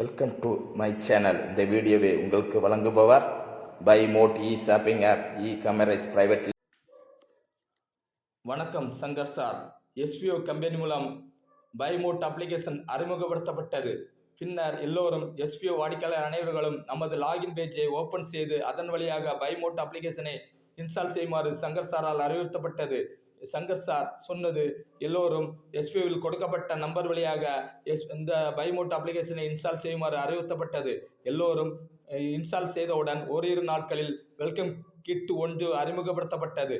Welcome to my channel இந்த வீடியோவை உங்களுக்கு வழங்குபவர் buy mode E shopping app E commerce private வணக்கம் சங்கர் சார். எஸ்பிஓ கம்பெனி மூலம் பை மோட் அப்ளிகேஷன் அறிமுகப்படுத்தப்பட்டது. பின்னர் எல்லோரும் எஸ்பிஓ வாடிக்கையாளர் அனைவர்களும் நமது லாகின் பேஜை ஓபன் செய்து அதன் வழியாக பை மோட் அப்ளிகேஷனை இன்ஸ்டால் செய்யுமாறு சங்கர் சாரால் அறிவுறுத்தப்பட்டது. சங்கர் சார் சொன்னது எல்லோரும் எஸ்பிஓவில் கொடுக்கப்பட்ட நம்பர் வழியாக எஸ் இந்த பைமோட் அப்ளிகேஷனை இன்ஸ்டால் செய்யுமாறு அறிவுறுத்தப்பட்டது. எல்லோரும் இன்ஸ்டால் செய்தவுடன் ஓரிரு நாட்களில் வெல்கம் கிட் ஒன்று அறிமுகப்படுத்தப்பட்டது.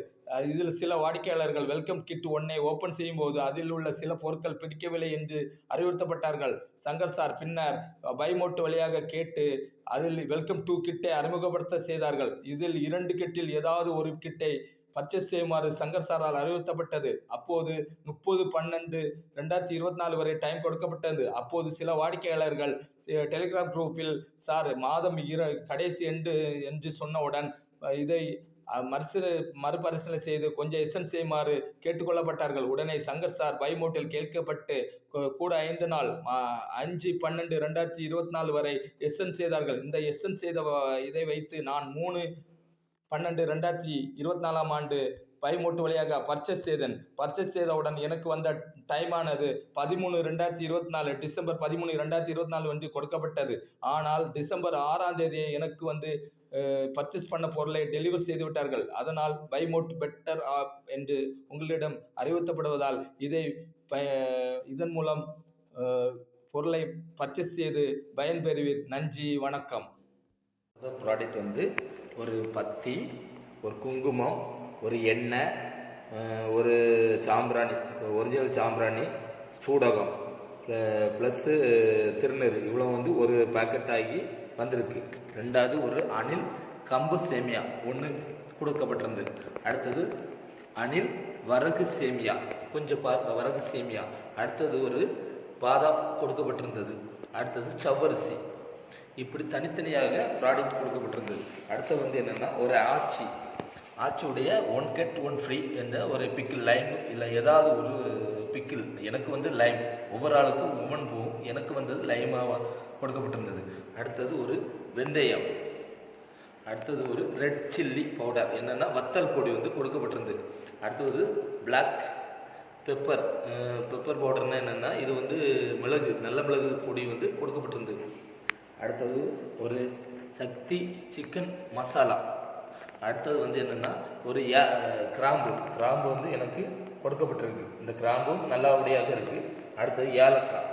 இதில் சில வாடிக்கையாளர்கள் வெல்கம் கிட் ஒன்னை ஓபன் செய்யும்போது அதில் உள்ள சில பொருட்கள் பிடிக்கவில்லை என்று அறிவுறுத்தப்பட்டார்கள். சங்கர் சார் பின்னர் பைமோட் வழியாக கேட்டு அதில் வெல்கம் டூ கிட்டை அறிமுகப்படுத்த செய்தார்கள். இதில் இரண்டு கிட்டில் ஏதாவது ஒரு கிட்டை பர்ச்சேஸ் செய்யுமாறு சங்கர் சாரால் அறிவுறுத்தப்பட்டது. அப்போது முப்பது பன்னெண்டு ரெண்டாயிரத்தி இருபத்தி நாலு வரை டைம் கொடுக்கப்பட்டது. அப்போது சில வாடிக்கையாளர்கள் டெலிகிராம் குரூப்பில் சார் மாதம் இர கடைசி என்று என்று சொன்னவுடன் இதை அஹ், மறுபரிசீலனை செய்து கொஞ்சம் எசன் செய்யுமாறு கேட்டுக்கொள்ளப்பட்டார்கள். உடனே சங்கர் சார் பைமோட்டில் கேட்கப்பட்டு கூட ஐந்து நாள் அஞ்சு பன்னெண்டு ரெண்டாயிரத்தி இருபத்தி நாலு வரை எஸ்என் செய்தார்கள். இந்த எஸ்என் செய்த வ- இதை வைத்து நான் மூணு பன்னெண்டு ரெண்டாயிரத்தி இருபத்தி நாலாம் ஆண்டு பைமோட்டு வழியாக பர்ச்சேஸ் செய்தேன். பர்ச்சேஸ் செய்தவுடன் எனக்கு வந்த டைமானது பதிமூணு ரெண்டாயிரத்தி இருபத்தி நாலு டிசம்பர் பதிமூணு ரெண்டாயிரத்தி இருபத்தி நாலு வந்து கொடுக்கப்பட்டது. ஆனால் டிசம்பர் ஆறாம் தேதியை எனக்கு வந்து பர்ச்சேஸ் பண்ண பொருளை டெலிவர் செய்து விட்டார்கள். அதனால் பைமோட் பெட்டர் ஆப் என்று உங்களிடம் அறிவுறுத்தப்படுவதால் இதை இதன் மூலம் பொருளை பர்ச்சேஸ் செய்து பயன்பெறுவீர். நன்றி வணக்கம். ப்ராடக்ட் வந்து ஒரு பத்தி ஒரு குங்குமம் ஒரு எண்ணெய் ஒரு சாம்பிராணி ஒரிஜினல் சாம்பிராணி சூடகம் ப்ளஸ்ஸு திருநீர். இவ்வளோ வந்து ஒரு பேக்கெட் ஆகி வந்திருக்கு. ரெண்டாவது ஒரு அணில் கம்பு சேமியா. ஒன்று கொடுக்கப்பட்டிருந்தது. அடுத்தது அணில் வரகு சேமியா. கொஞ்சம் பா வரகு சேமியா. அடுத்தது ஒரு பாதாம் கொடுக்கப்பட்டிருந்தது. அடுத்தது சவ்வரிசி. இப்படி தனித்தனியாக ப்ராடக்ட் கொடுக்கப்பட்டிருந்தது. அடுத்து வந்து என்னென்னா ஒரு ஆச்சி. ஆச்சியுடைய ஒன் கெட் ஒன் ஃப்ரீ என்ற ஒரு பிக்கிள் லைம் இல்லை ஏதாவது ஒரு பிக்கிள் எனக்கு வந்து லைம் ஒவ்வொரு ஆளுக்கும் உமன் பூவும் எனக்கு வந்தது லைமாக கொடுக்கப்பட்டிருந்தது. அடுத்தது ஒரு வெந்தயம். அடுத்தது ஒரு ரெட் சில்லி பவுடர் என்னென்னா வத்தல் பொடி வந்து கொடுக்கப்பட்டிருந்தது. அடுத்தது பிளாக் பெப்பர் பெப்பர் பவுடர்னால் என்னென்னா இது வந்து மிளகு நல்ல மிளகு பொடி வந்து கொடுக்கப்பட்டிருந்தது. அடுத்தது ஒரு சக்தி சிக்கன் மசாலா அடுத்தது வந்து என்னென்னா ஒரு ஏ கிராம்பு. கிராம்பு வந்து எனக்கு கொடுக்கப்பட்டிருக்கு. இந்த கிராம்பும் நல்லபடியாக இருக்குது அடுத்தது ஏலக்காய்.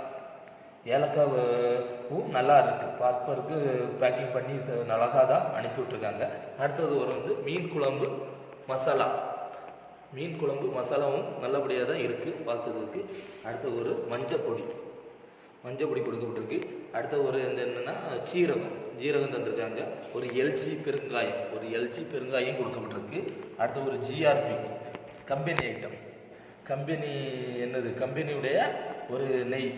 ஏலக்காவும் நல்லா இருக்குது பார்ப்பருக்கு பேக்கிங் பண்ணி இது அழகாக தான் அனுப்பி விட்ருக்காங்க அடுத்தது ஒரு வந்து மீன் குழம்பு மசாலா மீன் குழம்பு மசாலாவும் நல்லபடியாக தான் இருக்குது பார்த்ததுக்கு அடுத்தது ஒரு மஞ்சள் பொடி மஞ்சள் பொடி கொடுக்கப்பட்டிருக்கு அடுத்த ஒரு இந்த என்னென்னா சீரகம் ஜீரகம் தந்திருக்காங்க. ஒரு எல்ஜி பெருங்காயம். ஒரு எல்ஜி பெருங்காயம் கொடுக்கப்பட்டிருக்கு. அடுத்த ஒரு ஜிஆர்பி கம்பெனி ஐட்டம் கம்பெனி என்னது? கம்பெனியுடைய ஒரு நெய்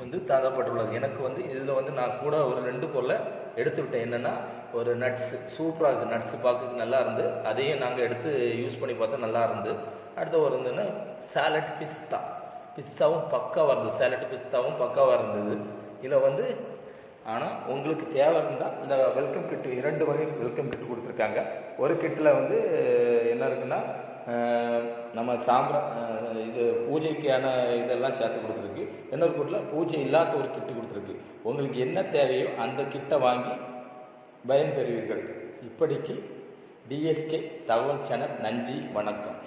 வந்து தாங்கப்பட்டுள்ளது எனக்கு வந்து இதில் வந்து நான் கூட ஒரு ரெண்டு பொருளை எடுத்து விட்டேன். என்னென்னா ஒரு நட்ஸு சூப்பராக இருக்குது நட்ஸு பார்க்கறதுக்கு நல்லா இருந்து அதையும் நாங்கள் எடுத்து யூஸ் பண்ணி பார்த்தா நல்லா இருந்து. அடுத்து ஒரு இருந்ததுன்னா சாலட் பிஸ்தா பிஸ்தாவும் பக்காவாக இருந்தது சேலட் பிஸ்தாவும் பக்காவாக இருந்தது இதில் வந்து ஆனால் உங்களுக்கு தேவை இருந்தால் இந்த வெல்கம் கிட்டு இரண்டு வகை வெல்கம் கிட்டு கொடுத்துருக்காங்க. ஒரு கிட்டில் வந்து என்ன இருக்குன்னா நம்ம சாம்பிரா இது பூஜைக்கான இதெல்லாம் சேர்த்து கொடுத்துருக்கு. இன்னொரு கிட்டில் பூஜை இல்லாத ஒரு கிட்டு கொடுத்துருக்கு. உங்களுக்கு என்ன தேவையோ அந்த கிட்டை வாங்கி பயன்பெறுவீர்கள். இப்படிக்கு டிஎஸ்கே தகவல் சேனல் நன்றி வணக்கம்.